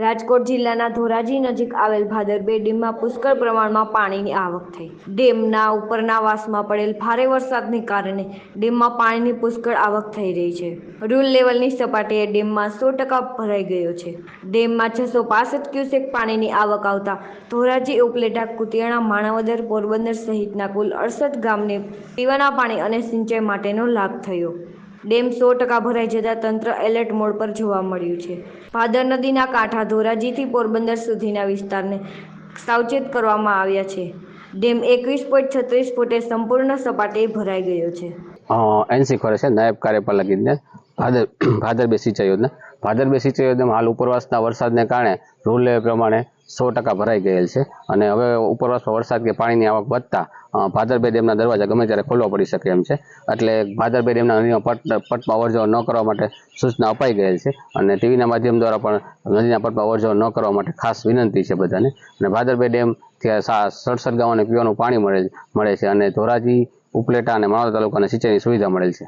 રાજકોટ જિલ્લાના ધોરાજી નજીક આવેલ ભાદરબે ડેમમાં પુષ્કળ પ્રમાણમાં પાણીની આવક થઈ. ડેમના ઉપરના વાસમાં પડેલ ભારે વરસાદને કારણે ડેમમાં પાણીની પુષ્કળ આવક થઈ રહી છે. રૂલ લેવલની સપાટીએ ડેમમાં સો ટકા ભરાઈ ગયો છે. ડેમમાં છસો પાસઠ ક્યુસેક પાણીની આવક આવતા ધોરાજી, ઉપલેટા, કુતિયાણા, માણાવદર, પોરબંદર સહિતના કુલ અડસઠ ગામને પીવાના પાણી અને સિંચાઈ માટેનો લાભ થયો. ડેમ સો ટકા ભરાઈ જતા તંત્ર એલર્ટ મોડ પર જોવા મળ્યું છે. ભાદર નદીના કાંઠા ધોરાજીથી પોરબંદર સુધીના વિસ્તારને સાવચેત કરવામાં આવ્યા છે. ડેમ એકવીસ પોઈન્ટ છત્રીસ ફૂટે સંપૂર્ણ સપાટી ભરાઈ ગયો છે. એનસી ખોરે છે, નાયબ કાર્યપાલક ઇજનેર ભાદર ભાદર બે સિંચાઈ યોજના ભાદર બે સિંચાઈ યોજનામાં હાલ ઉપરવાસના વરસાદને કારણે રૂલ લેવલ પ્રમાણે સો ટકા ભરાઈ ગયેલ છે. અને હવે ઉપરવાસમાં વરસાદ કે પાણીની આવક વધતા ભાદરભાઈ ડેમના દરવાજા ગમે ત્યારે ખોલવા પડી શકે એમ છે. એટલે ભાદરભાઈ ડેમના નદીમાં પટ, પટમાં અવરજવર ન કરવા માટે સૂચના અપાઈ ગયેલ છે. અને ટીવીના માધ્યમ દ્વારા પણ નદીના પટમાં અવરજવર ન કરવા માટે ખાસ વિનંતી છે બધાને. અને ભાદરભાઈ ડેમ ત્યાં સડસઠ ગામોને પીવાનું પાણી મળે મળે છે. અને ધોરાજી, ઉપલેટા અને માળવા તાલુકાને સિંચાઈની સુવિધા મળેલ છે.